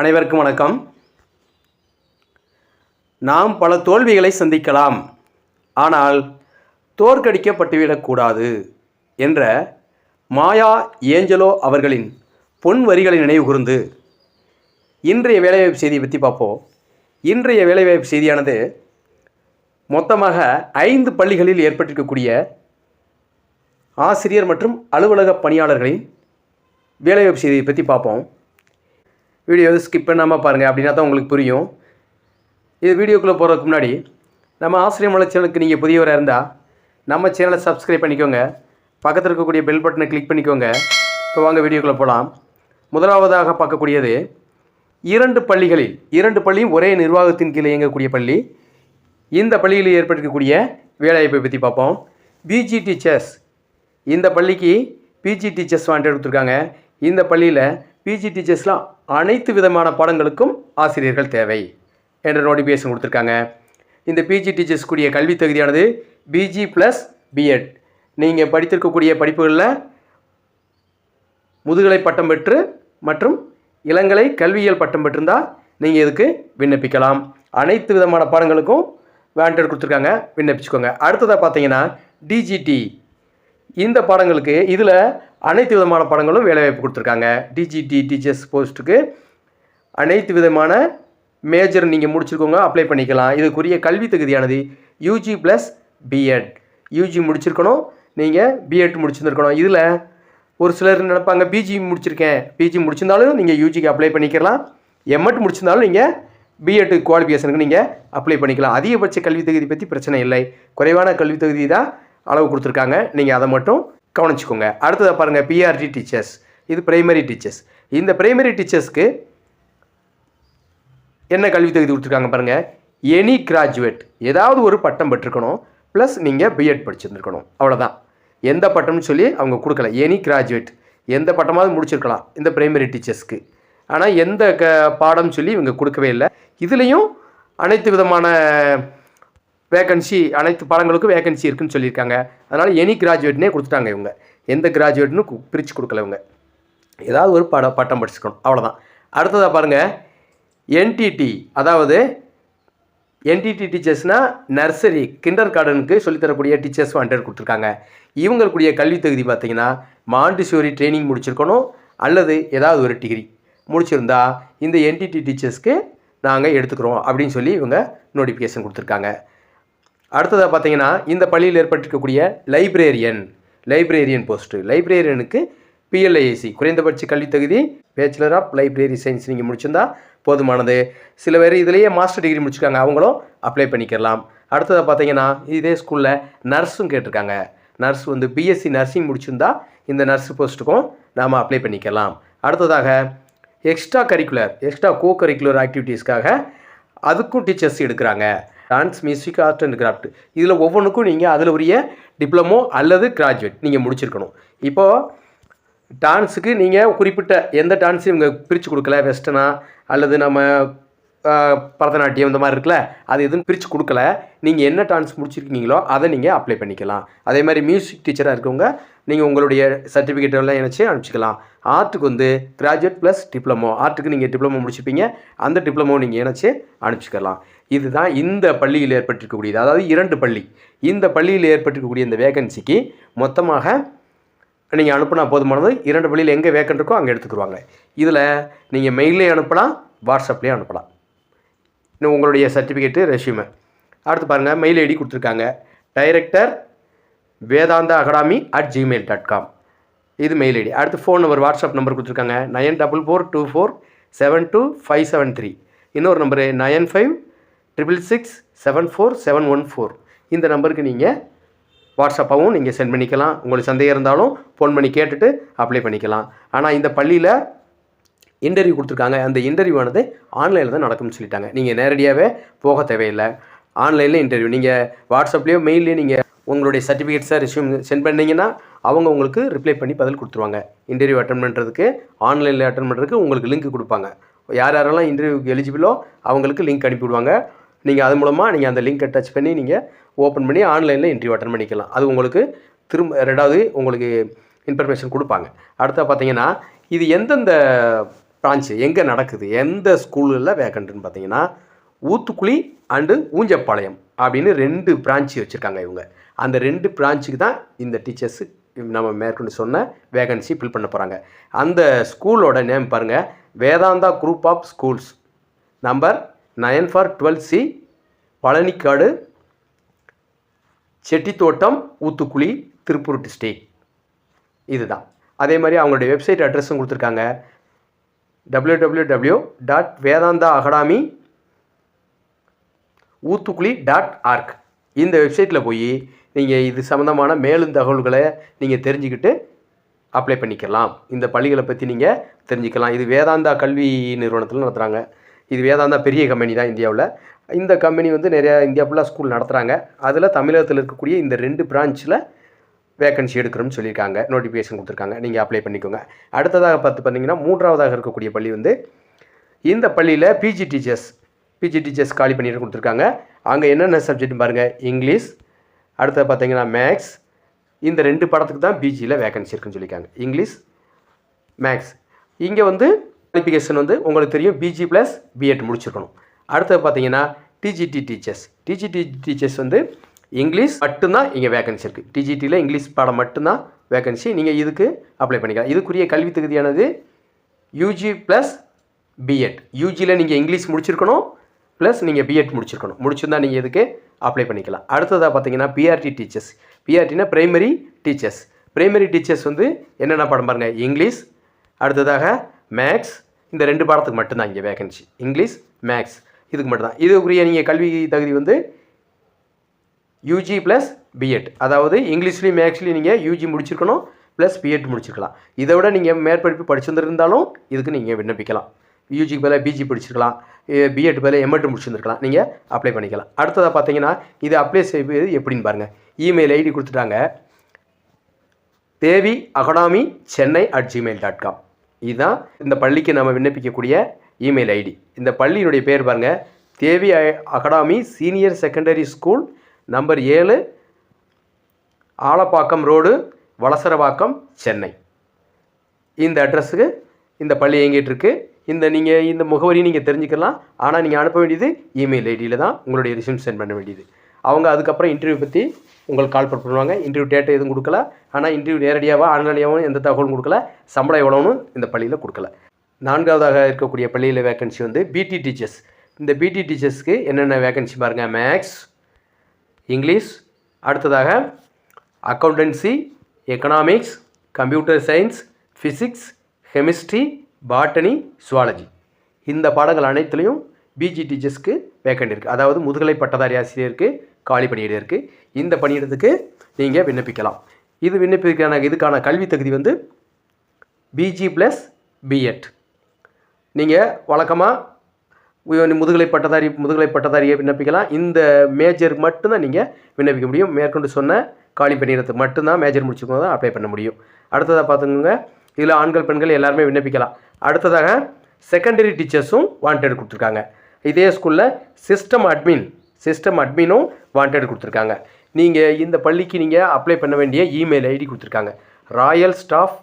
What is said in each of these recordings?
அனைவருக்கும் வணக்கம். நாம் பல தோல்விகளை சந்திக்கலாம். ஆனால் தோற்கடிக்கப்பட்டுவிடக்கூடாது என்ற மாயா ஏஞ்சலோ அவர்களின் பொன் வரிகளை நினைவுகூர்ந்து இன்றைய வேலைவாய்ப்பு செய்தியை பற்றி பார்ப்போம். இன்றைய வேலைவாய்ப்பு செய்தியானது மொத்தமாக ஐந்து பள்ளிகளில் ஏற்பட்டிருக்கக்கூடிய ஆசிரியர் மற்றும் அலுவலக பணியாளர்களின் வேலைவாய்ப்பு செய்தியை பற்றி பார்ப்போம். வீடியோ ஸ்கிப் பண்ணாமல் பாருங்கள் அப்படின்னா தான் உங்களுக்கு புரியும். இது வீடியோக்குள்ளே போகிறதுக்கு முன்னாடி நம்ம ஆசிரியர் மலை சேனலுக்கு நீங்கள் புதியவராக இருந்தால் நம்ம சேனலை சப்ஸ்கிரைப் பண்ணிக்கோங்க. பக்கத்தில் இருக்கக்கூடிய பெல் பட்டனை கிளிக் பண்ணிக்கோங்க. இப்போ வாங்க வீடியோக்குள்ளே போகலாம் முதலாவதாக பார்க்கக்கூடியது இரண்டு பள்ளிகளில் இரண்டு பள்ளியும் ஒரே நிர்வாகத்தின் கீழே இயங்கக்கூடிய பள்ளி. இந்த பள்ளியில் ஏற்பட்டிருக்கக்கூடிய வேலைவாய்ப்பை பற்றி பார்ப்போம். பிஜி டீச்சர்ஸ் இந்த பள்ளிக்கு பிஜி டீச்சர்ஸ் வாண்டட் கொடுத்துருக்காங்க இந்த பள்ளியில் பிஜி டீச்சர்ஸ்லாம் அனைத்து விதமான பாடங்களுக்கும் ஆசிரியர்கள் தேவை என்ற நோட்டிஃபிகேஷன் கொடுத்துருக்காங்க. இந்த பிஜி டீச்சர்ஸ்க்குரிய கல்வி தகுதியானது பிஜி ப்ளஸ் பிஎட் நீங்கள் படித்திருக்கக்கூடிய படிப்புகளில் முதுகலை பட்டம் பெற்று மற்றும் இளங்கலை கல்வியியல் பட்டம் பெற்றிருந்தால் நீங்கள் இதுக்கு விண்ணப்பிக்கலாம். அனைத்து விதமான பாடங்களுக்கும் வேண்டட் கொடுத்துருக்காங்க. விண்ணப்பிச்சுக்கோங்க. அடுத்ததாக பார்த்தீங்கன்னா டிஜிடி இந்த பாடங்களுக்கு இதில் அனைத்து விதமான படங்களும் வேலைவாய்ப்பு கொடுத்துருக்காங்க. டிஜிடி டீச்சர்ஸ் போஸ்ட்டுக்கு அனைத்து விதமான மேஜர் நீங்கள் முடிச்சிருக்கோங்க அப்ளை பண்ணிக்கலாம். இதுக்குரிய கல்வி தகுதியானது யூஜி ப்ளஸ் பிஎட் யூஜி முடிச்சிருக்கணும் நீங்கள் பிஎட் முடிச்சிருந்துருக்கணும். இதில் ஒரு சிலர் நினைப்பாங்க பிஜி முடிச்சிருக்கேன். பிஜி முடிச்சிருந்தாலும் நீங்கள் யூஜிக்கு அப்ளை பண்ணிக்கலாம். எம்எட் முடிச்சிருந்தாலும் நீங்கள் பிஎட் குவாலிஃபிகேஷனுக்கு நீங்கள் அப்ளை பண்ணிக்கலாம். அதிகபட்ச கல்வி தகுதி பற்றி பிரச்சனை இல்லை. குறைவான கல்வி தகுதி தான் அளவு கொடுத்துருக்காங்க. நீங்கள் அதை மட்டும் கவனிச்சுக்கோங்க. அடுத்ததாக பாருங்கள் பிஆர்டி டீச்சர்ஸ் இது பிரைமரி டீச்சர்ஸ் இந்த பிரைமரி டீச்சர்ஸ்க்கு என்ன கல்வி தகுதி கொடுத்துருக்காங்க பாருங்கள் எனி கிராஜுவேட் ஏதாவது ஒரு பட்டம் பெற்றிருக்கணும். ப்ளஸ் நீங்கள் பிஎட் படிச்சிருந்துருக்கணும். அவ்வளோதான் எந்த பட்டம்னு சொல்லி அவங்க கொடுக்கல. எனி கிராஜுவேட் எந்த பட்டமாவது முடிச்சிருக்கலாம் இந்த பிரைமரி டீச்சர்ஸ்க்கு ஆனால் எந்த க பாடம் சொல்லி இவங்க கொடுக்கவே இல்லை. இதுலேயும் அனைத்து விதமான வேகன்சி அனைத்து பாடங்களுக்கும் வேகன்சி இருக்குன்னு சொல்லியிருக்காங்க. அதனால் எனி கிராஜுவேட்னே கொடுத்துட்டாங்க இவங்க. எந்த கிராஜுவேட்னு பிரித்து கொடுக்கல இவங்க. ஏதாவது ஒரு படம் பட்டம் படிச்சுக்கணும். அவ்வளோதான் அடுத்ததாக பாருங்கள் என்டிடி அதாவது என்டிடி டீச்சர்ஸ்னால் நர்சரி கிண்டர் கார்டனுக்கு சொல்லித்தரக்கூடிய டீச்சர்ஸ் அண்டர் கொடுத்துருக்காங்க. இவங்களுக்குரிய கல்வி தகுதி பார்த்திங்கன்னா மாண்டிசோரி ட்ரைனிங் முடிச்சிருக்கணும் அல்லது ஏதாவது ஒரு டிகிரி முடிச்சிருந்தா இந்த என்டிடி டீச்சர்ஸ்க்கு நாங்கள் எடுத்துக்கிறோம் அப்படின்னு சொல்லி இவங்க நோட்டிஃபிகேஷன் கொடுத்துருக்காங்க. அடுத்ததாக பார்த்தீங்கன்னா இந்த பள்ளியில் ஏற்பட்டிருக்கக்கூடிய லைப்ரேரியன் லைப்ரேரியன் போஸ்ட்டு லைப்ரேரியனுக்கு பிஎல்ஐஏசி குறைந்தபட்ச கல்வி தகுதி பேச்சுலர் ஆஃப் லைப்ரரி சயின்ஸ் நீங்கள் முடிச்சிருந்தா போதுமானது. சில பேர் இதிலேயே மாஸ்டர் டிகிரி முடிச்சிருக்காங்க அவங்களும் அப்ளை பண்ணிக்கலாம் அடுத்ததாக பார்த்தீங்கன்னா இதே ஸ்கூலில் நர்ஸும் கேட்டிருக்காங்க. நர்ஸ் வந்து பிஎஸ்சி நர்சிங் முடிச்சிருந்தா இந்த நர்ஸ் போஸ்ட்டுக்கும் நாம் அப்ளை பண்ணிக்கலாம் அடுத்ததாக extra curricular extra co curricular ஆக்டிவிட்டீஸ்க்காக அதுக்கும் டீச்சர்ஸ் எடுக்கிறாங்க. Dance music art and craft இதில் ஒவ்வொன்றுக்கும் நீங்கள் அதில் உரிய டிப்ளமோ அல்லது கிராஜுவேட் நீங்கள் முடிச்சிருக்கணும். இப்போது டான்ஸுக்கு நீங்கள் குறிப்பிட்ட எந்த டான்ஸையும் இவங்க பிரித்து கொடுக்கல வெஸ்டர்னா அல்லது நம்ம பரதநாட்டியம் இந்த மாதிரி இருக்குல்ல அது எதுவும் பிரித்து கொடுக்கல. நீங்கள் என்ன டான்ஸ் முடிச்சிருக்கீங்களோ அதை நீங்கள் அப்ளை பண்ணிக்கலாம். அதே மாதிரி மியூசிக் டீச்சராக இருக்கவங்க நீங்கள் உங்களுடைய சர்டிஃபிகேட் எல்லாம் இணைச்சி அனுப்பிச்சிக்கலாம். ஆர்ட்டுக்கு வந்து கிராஜுவேட் ப்ளஸ் டிப்ளமோ ஆர்ட்டுக்கு நீங்கள் டிப்ளமோ முடிச்சிருப்பீங்க அந்த டிப்ளமோ நீங்கள் இணைச்சி அனுப்பிச்சிக்கலாம். இதுதான் இந்த பள்ளியில் ஏற்பட்டிருக்கக்கூடியது. அதாவது இரண்டு பள்ளி. இந்த பள்ளியில் ஏற்பட்டிருக்கக்கூடிய இந்த வேகன்சிக்கு மொத்தமாக நீங்கள் அனுப்புனா போதுமானது. இரண்டு பள்ளியில் எங்கே வேக்கன் இருக்கோ அங்கே எடுத்துக்கிடுவாங்க. இதில் நீங்கள் மெயிலே அனுப்பலாம் வாட்ஸ்அப்லேயும் அனுப்பலாம். உங்களுடைய சர்டிஃபிகேட்டு ரெஷ்யூமை அடுத்து பாருங்கள் மெயில் ஐடி கொடுத்துருக்காங்க. Director Vedanta academy at Gmail dot com இது மெயில் ஐடி அடுத்து ஃபோன் நம்பர் வாட்ஸ்அப் நம்பர் கொடுத்துருக்காங்க. Nine double four two four seven two five seven three இன்னொரு number nine five triple six seven four seven one four இந்த நம்பருக்கு நீங்கள் வாட்ஸ்அப்பாகவும் நீங்கள் send பண்ணிக்கலாம். உங்களுக்கு சந்தேகம் இருந்தாலும் ஃபோன் பண்ணி கேட்டுட்டு அப்ளை பண்ணிக்கலாம். ஆனால் இந்த பள்ளியில் இன்டர்வியூ கொடுத்துருக்காங்க. அந்த இன்டர்வியூ ஆனது ஆன்லைனில் தான் நடக்கும்னு சொல்லிட்டாங்க. நீங்கள் நேரடியாகவே போக தேவையில்லை. ஆன்லைனில் இன்டர்வியூ. நீங்கள் வாட்ஸ்அப்லேயோ மெயிலையோ நீங்கள் உங்களுடைய சர்டிஃபிகேட்ஸை ரெஸ்யூம் சென்ட் பண்ணிங்கன்னா அவங்க உங்களுக்கு ரிப்ளை பண்ணி பதில் கொடுத்துருவாங்க. இன்டர்வியூ அட்டன் பண்ணுறதுக்கு ஆன்லைனில் அட்டன் பண்ணுறதுக்கு உங்களுக்கு லிங்க் கொடுப்பாங்க. யார் யாரெல்லாம் இன்டர்வியூக்கு எலிஜிபிளோ அவங்களுக்கு லிங்க் அனுப்பிவிடுவாங்க நீங்கள் அது மூலமாக நீங்கள் அந்த லிங்க்கை டச் பண்ணி நீங்கள் ஓப்பன் பண்ணி ஆன்லைனில் இன்டர்வியூ அட்டன் பண்ணிக்கலாம். அது உங்களுக்கு திரும்ப ரெண்டாவது உங்களுக்கு இன்ஃபர்மேஷன் கொடுப்பாங்க. அடுத்த பார்த்தீங்கன்னா இது எந்தெந்த பிரான்ச்சு எங்கே நடக்குது? எந்த ஸ்கூலில் வேக்கண்ட்டுன்னு பார்த்தீங்கன்னா ஊத்துக்குழி அண்டு ஊஞ்சப்பாளையம் அப்படின்னு ரெண்டு பிரான்ச்சு வச்சுருக்காங்க இவங்க. அந்த ரெண்டு பிரான்ச்சுக்கு தான் இந்த டீச்சர்ஸு நம்ம மேற்கொண்டு சொன்ன வேகன்சி ஃபில் பண்ண போகிறாங்க அந்த ஸ்கூலோட நேம் பாருங்கள் Vedanta group of schools number nine four twelve C Palanikadu Chettithottam Uthukuli Tiruppur district இதுதான். அதே மாதிரி அவங்களுடைய வெப்சைட் அட்ரஸும் கொடுத்துருக்காங்க. W W W dot Vedanta academy Uthukuli dot org இந்த வெப்சைட்டில் போய் நீங்கள் இது சம்மந்தமான மேலும் தகவல்களை நீங்கள் தெரிஞ்சுக்கிட்டு அப்ளை பண்ணிக்கலாம். இந்த பள்ளிகளை பற்றி நீங்கள் தெரிஞ்சுக்கலாம். இது வேதாந்தா கல்வி நிறுவனத்தில் நடத்துகிறாங்க இது வேதாந்தா பெரிய கம்பெனி தான் இந்தியாவில். இந்த கம்பெனி வந்து நிறையா இந்தியா ஃபுல்லாக ஸ்கூல் நடத்துகிறாங்க அதில் தமிழகத்தில் இருக்கக்கூடிய இந்த ரெண்டு பிரான்ச்சில் வேக்கன்சி எடுக்கிறோம்னு சொல்லியிருக்காங்க. நோட்டிஃபிகேஷன் கொடுத்துருக்காங்க. நீங்கள் அப்ளை பண்ணிக்கோங்க. அடுத்ததாக பார்த்து பார்த்தீங்கன்னா மூன்றாவதாக இருக்கக்கூடிய பள்ளி வந்து இந்த பள்ளியில் பிஜி டீச்சர்ஸ் பிஜி டீச்சர்ஸ் காலி பண்ணிட்டு கொடுத்துருக்காங்க. அங்கே என்னென்ன சப்ஜெக்ட் பாருங்கள் இங்கிலீஷ் அடுத்தது பார்த்தீங்கன்னா மேக்ஸ் இந்த ரெண்டு படத்துக்கு தான் பிஜியில் வேகன்சி இருக்குன்னு சொல்லியிருக்காங்க. இங்கிலீஷ் மேக்ஸ் இங்கே வந்து குவாலிஃபிகேஷன் வந்து உங்களுக்கு தெரியும். பிஜி ப்ளஸ் பிஎட் முடிச்சிருக்கணும். அடுத்தது பார்த்தீங்கன்னா டிஜிடி டீச்சர்ஸ் டிஜிடி டீச்சர்ஸ் வந்து இங்கிலீஷ் மட்டும்தான் இங்கே வேகன்சி இருக்குது டிஜிடியில் இங்கிலீஷ் பாடம் மட்டும்தான் வேகன்சி நீங்கள் இதுக்கு அப்ளை பண்ணிக்கலாம். இதுக்குரிய கல்வி தகுதியானது யூஜி ப்ளஸ் பிஎட் யூஜியில் நீங்கள் இங்கிலீஷ் முடிச்சிருக்கணும் ப்ளஸ் நீங்கள் பிஎட் முடிச்சிருக்கணும். முடிச்சிருந்தா நீங்கள் இதுக்கு அப்ளை பண்ணிக்கலாம். அடுத்ததாக பார்த்தீங்கன்னா பிஆர்டி டீச்சர்ஸ் பிஆர்டினா பிரைமரி டீச்சர்ஸ் பிரைமரி டீச்சர்ஸ் வந்து என்னென்ன பாடம் பாருங்கள் இங்கிலீஷ் அடுத்ததாக மேக்ஸ் இந்த ரெண்டு பாடத்துக்கு மட்டும்தான் இங்கே வேகன்சி இங்கிலீஷ் மேக்ஸ் இதுக்கு மட்டும்தான். இதுக்குரிய நீங்கள் கல்வி தகுதி வந்து யூஜி ப்ளஸ் பிஎட் அதாவது இங்கிலீஷ்லேயும் மேக்ஸ்லேயும் நீங்கள் யூஜி முடிச்சிருக்கணும் ப்ளஸ் பிஎட் முடிச்சிருக்கலாம். இதை விட நீங்கள் மேற்படிப்பு படிச்சிருந்திருந்தாலும் இதுக்கு நீங்கள் விண்ணப்பிக்கலாம். யூஜிக்கு பதிலாக பிஜி படிச்சிருக்கலாம். பிஎட் பதிலாக எம்எட் முடிச்சிருந்துருக்கலாம். நீங்கள் அப்ளை பண்ணிக்கலாம். அடுத்ததாக பார்த்தீங்கன்னா இது அப்ளை செய்வது எப்படின்னு பாருங்கள் இமெயில் ஐடி கொடுத்துட்டாங்க. Devi academy Chennai at Gmail dot com இதுதான் இந்த பள்ளிக்கு நம்ம விண்ணப்பிக்கக்கூடிய இமெயில் ஐடி இந்த பள்ளியினுடைய பேர் பாருங்கள் Devi academy academy senior secondary school number ஏழு ஆலப்பாக்கம் ரோடு வலசரவாக்கம் சென்னை. இந்த அட்ரஸுக்கு இந்த பள்ளி இயங்கிட்டுருக்கு. இந்த நீங்கள் இந்த முகவரியை நீங்கள் தெரிஞ்சுக்கலாம். ஆனால் நீங்கள் அனுப்ப வேண்டியது இமெயில் ஐடியில் தான் உங்களுடைய ரிசியூம் சென்ட் பண்ண வேண்டியது. அவங்க அதுக்கப்புறம் இன்டர்வியூ பற்றி உங்களுக்கு கால் பண்ணுவாங்க. இன்டர்வியூ டேட்டை எதுவும் கொடுக்கல. ஆனால் இன்டர்வியூ நேரடியாகவோ ஆன்லைனியாகவும் எந்த தகவலும் கொடுக்கல. சம்பளம் எவ்வளோன்னு இந்த பள்ளியில் கொடுக்கல. நான்காவதாக இருக்கக்கூடிய பள்ளியில் வேகன்சி வந்து பிடி டீச்சர்ஸ் இந்த பிடி டீச்சர்ஸ்க்கு என்னென்ன வேகன்சி பாருங்கள் மேக்ஸ் இங்கிலீஷ் அடுத்ததாக accountancy economics computer science physics chemistry botany zoology இந்த பாடங்கள் அனைத்துலேயும் பிஜி டீச்சர்ஸ்க்கு வேக்கண்ட் இருக்குது அதாவது முதுகலை பட்டதாரி ஆசிரியருக்கு காலி பணியிடம் இருக்குது இந்த பணியிடத்துக்கு நீங்கள் விண்ணப்பிக்கலாம். இது விண்ணப்பிக்கான இதுக்கான கல்வி தகுதி வந்து பிஜி ப்ளஸ் பிஎட் நீங்கள் வழக்கமாக முதுகலை பட்டதாரி முதுகலை பட்டதாரியை விண்ணப்பிக்கலாம். இந்த மேஜர் மட்டும்தான் நீங்கள் விண்ணப்பிக்க முடியும். மேற்கொண்டு சொன்ன காலி பணியிடத்துக்கு மட்டும்தான் மேஜர் முடிச்சுக்கோங்க தான் அப்ளை பண்ண முடியும். அடுத்ததாக பார்த்துக்கோங்க. இதில் ஆண்கள் பெண்கள் எல்லாருமே விண்ணப்பிக்கலாம். அடுத்ததாக செகண்டரி டீச்சர்ஸும் வாண்டட் கொடுத்துருக்காங்க. இதே ஸ்கூலில் சிஸ்டம் அட்மின் சிஸ்டம் அட்மினும் வாண்டட் கொடுத்துருக்காங்க. நீங்கள் இந்த பள்ளிக்கு நீங்கள் அப்ளை பண்ண வேண்டிய இமெயில் ஐடி கொடுத்துருக்காங்க. Royal staff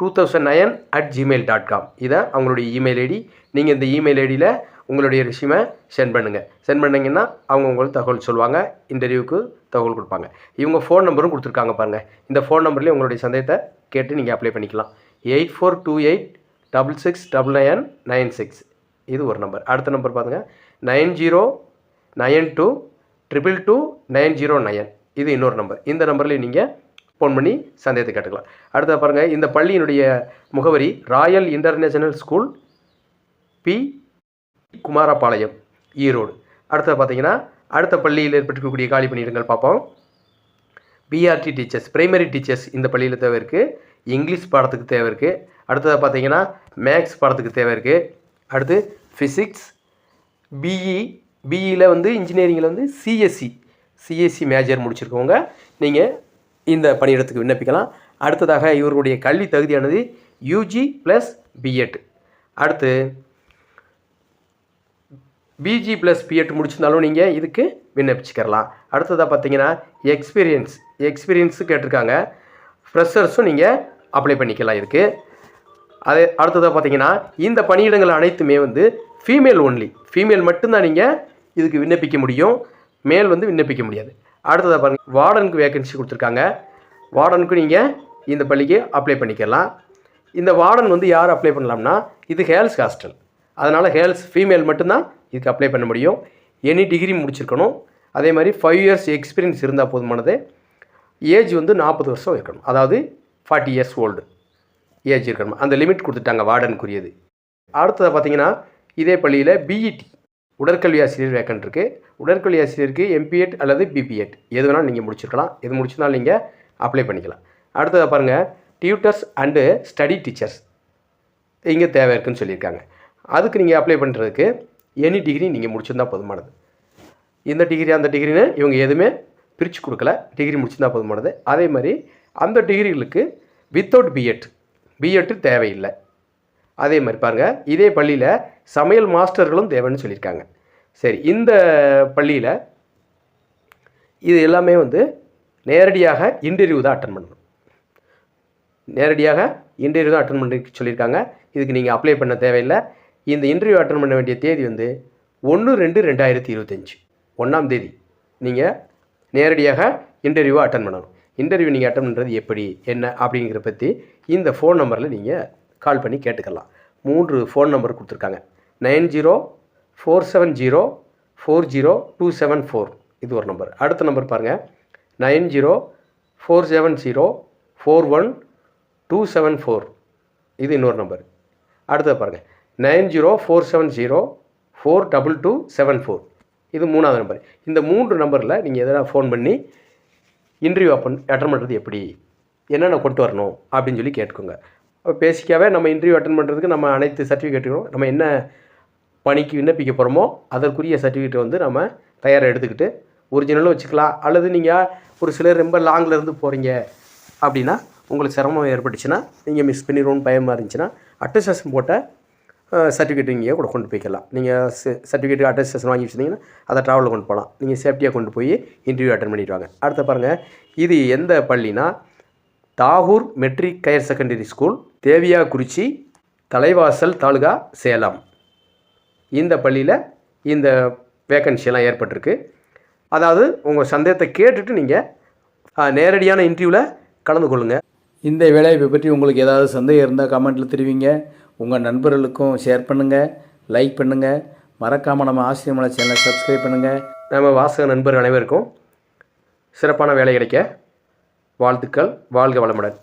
two thousand nine at Gmail dot com இதான் அவங்களுடைய இமெயில் ஐடி நீங்கள் இந்த இமெயில் ஐடியில் உங்களுடைய ரெஷ்யூமை சென்ட் பண்ணுங்கள் சென்ட் பண்ணிங்கன்னா அவங்க உங்களுக்கு தகவல் சொல்லுவாங்க. இன்டர்வியூக்கு தகவல் கொடுப்பாங்க. இவங்க ஃபோன் நம்பரும் கொடுத்துருக்காங்க பாருங்கள் இந்த ஃபோன் நம்பர்லேயே உங்களுடைய சந்தேகத்தை கேட்டு நீங்கள் அப்ளை பண்ணிக்கலாம். Eight four two eight double six double nine nine six இது ஒரு நம்பர் அடுத்த நம்பர் பாருங்கள் nine zero nine two triple two nine zero nine இது இன்னொரு நம்பர் இந்த நம்பர்லேயும் நீங்கள் ஃபோன் பண்ணி சந்தேகத்தை கேட்டுக்கலாம். அடுத்த பாருங்கள் இந்த பள்ளியினுடைய முகவரி royal international school P Kumarapalayam Erode. அடுத்தது பார்த்தீங்கன்னா அடுத்த பள்ளியில் ஏற்பட்டிருக்கக்கூடிய காலி பணியிடங்கள் பார்ப்போம். பிஆர்டி டீச்சர்ஸ் பிரைமரி டீச்சர்ஸ் இந்த பள்ளியில் தேவை இருக்குது இங்கிலீஷ் பாடத்துக்கு தேவை இருக்குது அடுத்தது பார்த்தீங்கன்னா மேக்ஸ் பாடத்துக்கு தேவை இருக்குது அடுத்து ஃபிசிக்ஸ் பிஇ பிஇயில் வந்து இன்ஜினியரிங்கில் வந்து சிஎஸ்சி சிஎஸ்சி மேஜர் முடிச்சிருக்கவங்க. நீங்கள் இந்த பணியிடத்துக்கு விண்ணப்பிக்கலாம். அடுத்ததாக இவர்களுடைய கல்வி தகுதியானது யூஜி ப்ளஸ் பிஎட் அடுத்து பிஜி ப்ளஸ் பிஎட் முடிச்சிருந்தாலும் நீங்கள் இதுக்கு விண்ணப்பிச்சுக்கிறலாம் அடுத்ததாக பார்த்தீங்கன்னா எக்ஸ்பீரியன்ஸ் எக்ஸ்பீரியன்ஸு கேட்டிருக்காங்க. ஃப்ரெஷர்ஸும் நீங்கள் அப்ளை பண்ணிக்கலாம் இதுக்கு. அதே அடுத்ததாக பார்த்தீங்கன்னா இந்த பணியிடங்கள் அனைத்துமே வந்து ஃபீமேல் ஒன்லி ஃபீமேல் மட்டும்தான் நீங்கள் இதுக்கு விண்ணப்பிக்க முடியும். மேல் வந்து விண்ணப்பிக்க முடியாது. அடுத்ததாக பாருங்கள் வார்டனுக்கு வேகன்சி கொடுத்துருக்காங்க. வார்டனுக்கு நீங்கள் இந்த பள்ளிக்கு அப்ளை பண்ணிக்கலாம். இந்த வார்டன் வந்து யார் அப்ளை பண்ணலாம்னா இது ஹேல்ஸ் ஹாஸ்டல். அதனால் ஹேல்ஸ் ஃபீமேல் மட்டும்தான் இதுக்கு அப்ளை பண்ண முடியும். எனி டிகிரி முடிச்சிருக்கணும். அதே மாதிரி ஃபைவ் இயர்ஸ் எக்ஸ்பீரியன்ஸ் இருந்தால் போதுமானது. ஏஜ் வந்து நாற்பது வருஷம் இருக்கணும். அதாவது ஃபார்ட்டி இயர்ஸ் ஓல்டு ஏஜ் இருக்கணும். அந்த லிமிட் கொடுத்துட்டாங்க வார்டனுக்குரியது. அடுத்ததை பார்த்தீங்கன்னா இதே பள்ளியில் பிஇடி உடற்கல்வி ஆசிரியர் வேக்கன்ட் இருக்குது உடற்கல்வி ஆசிரியருக்கு எம்பிஎட் அல்லது பிபிஎட் எது வேணாலும் நீங்கள் முடிச்சிருக்கலாம். எது முடிச்சிருந்தாலும் நீங்கள் அப்ளை பண்ணிக்கலாம். அடுத்ததாக பாருங்கள் டியூட்டர்ஸ் அண்டு ஸ்டடி டீச்சர்ஸ் இங்கே தேவை இருக்குன்னு சொல்லியிருக்காங்க. அதுக்கு நீங்கள் அப்ளை பண்ணுறதுக்கு எனி டிகிரி நீங்கள் முடிச்சிருந்தா போதுமானது. இந்த டிகிரி அந்த டிகிரின்னு இவங்க எதுவுமே பிரித்து கொடுக்கல. டிகிரி முடிச்சிருந்தா போதுமானது. அதே மாதிரி அந்த டிகிரிகளுக்கு வித்தவுட் பிஎட் பிஎட்டு தேவையில்லை. அதே மாதிரி பாருங்கள் இதே பள்ளியில் சமையல் மாஸ்டர்களும் தேவைன்னு சொல்லியிருக்காங்க. சரி இந்த பள்ளியில் இது எல்லாமே வந்து நேரடியாக இன்டர்வியூ தான் அட்டன் பண்ணணும். நேரடியாக இன்டர்வியூ தான் அட்டன் பண்ண சொல்லியிருக்காங்க. இதுக்கு நீங்கள் அப்ளை பண்ண தேவையில்லை. இந்த இன்டர்வியூ அட்டன் பண்ண வேண்டிய தேதி வந்து ஒன்று ரெண்டு ரெண்டாயிரத்தி இருபத்தஞ்சி. ஒன்றாம் தேதி. நீங்கள் நேரடியாக இன்டர்வியூவை அட்டன் பண்ணணும். இன்டர்வியூ நீங்கள் அட்டன் பண்ணுறது எப்படி என்ன அப்படிங்கிற பற்றி இந்த ஃபோன் நம்பரில் நீங்கள் கால் பண்ணி கேட்டுக்கலாம். மூன்று ஃபோன் நம்பர் கொடுத்துருக்காங்க. Nine zero four seven zero four zero two seven four இது ஒரு நம்பர் அடுத்த நம்பர் பாருங்கள் nine zero four seven zero four one two seven four இது இன்னொரு நம்பர் அடுத்தது பாருங்கள் nine zero four seven zero four double two seven four இது மூணாவது நம்பர் இந்த மூன்று நம்பரில் நீங்கள் எதனா ஃபோன் பண்ணி இன்டர்வியூ அப்பன் அட்டன் பண்ணுறது எப்படி? என்னென்ன கொண்டு வரணும்? அப்படின்னு சொல்லி கேட்டுக்கோங்க. பேசிக்காகவே நம்ம இன்டர்வியூ அட்டன் பண்ணுறதுக்கு நம்ம அனைத்து சர்டிஃபிகேட்டுகளும் நம்ம என்ன பணிக்கு விண்ணப்பிக்க போகிறோமோ அதற்குரிய சர்டிஃபிகேட்டை வந்து நம்ம தயாராக எடுத்துக்கிட்டு ஒரிஜினலும் வச்சுக்கலாம். அல்லது நீங்கள் ஒரு சிலர் ரொம்ப லாங்கில் இருந்து போகிறீங்க அப்படின்னா உங்களுக்கு சிரமம் ஏற்பட்டுச்சுன்னா நீங்கள் மிஸ் பண்ணிடுவோன்னு பயமாக இருந்துச்சுன்னா அட்டஸ்டேஷன் போட்ட சர்டிஃபிகேட் இங்கேயே கூட கொண்டு போய்க்கலாம். நீங்கள் சர்டிஃபிகேட் அட்டஸ்டேஷன் வாங்கி வச்சிருந்தீங்கன்னா அதை ட்ராவலில் கொண்டு போகலாம் நீங்கள் சேஃப்டியாக கொண்டு போய் இன்டர்வியூ அட்டன் பண்ணிட்டு வாங்க. அடுத்த பாருங்கள் இது எந்த பள்ளினா Tagore matric higher secondary school Deviyakurichi Thalaivasal taluka Salem. இந்த பள்ளியில் இந்த வேக்கன்சியெல்லாம் ஏற்பட்டிருக்கு. அதாவது உங்கள் சந்தேகத்தை கேட்டுட்டு நீங்கள் நேரடியான இன்டர்வியூவில் கலந்து கொள்ளுங்கள் இந்த வேலைவாய்ப்பை பற்றி உங்களுக்கு ஏதாவது சந்தேகம் இருந்தால் கமெண்ட்டில் தெரிவிங்க. உங்கள் நண்பர்களுக்கும் ஷேர் பண்ணுங்கள் லைக் பண்ணுங்கள் மறக்காமல் நம்ம ஆசிரியர் மலை சேனலை சப்ஸ்கிரைப் பண்ணுங்கள் நம்ம வாசக நண்பர் அனைவருக்கும் சிறப்பான வேலை கிடைக்க வாழ்த்துக்கள். வாழ்க வளமுடன்.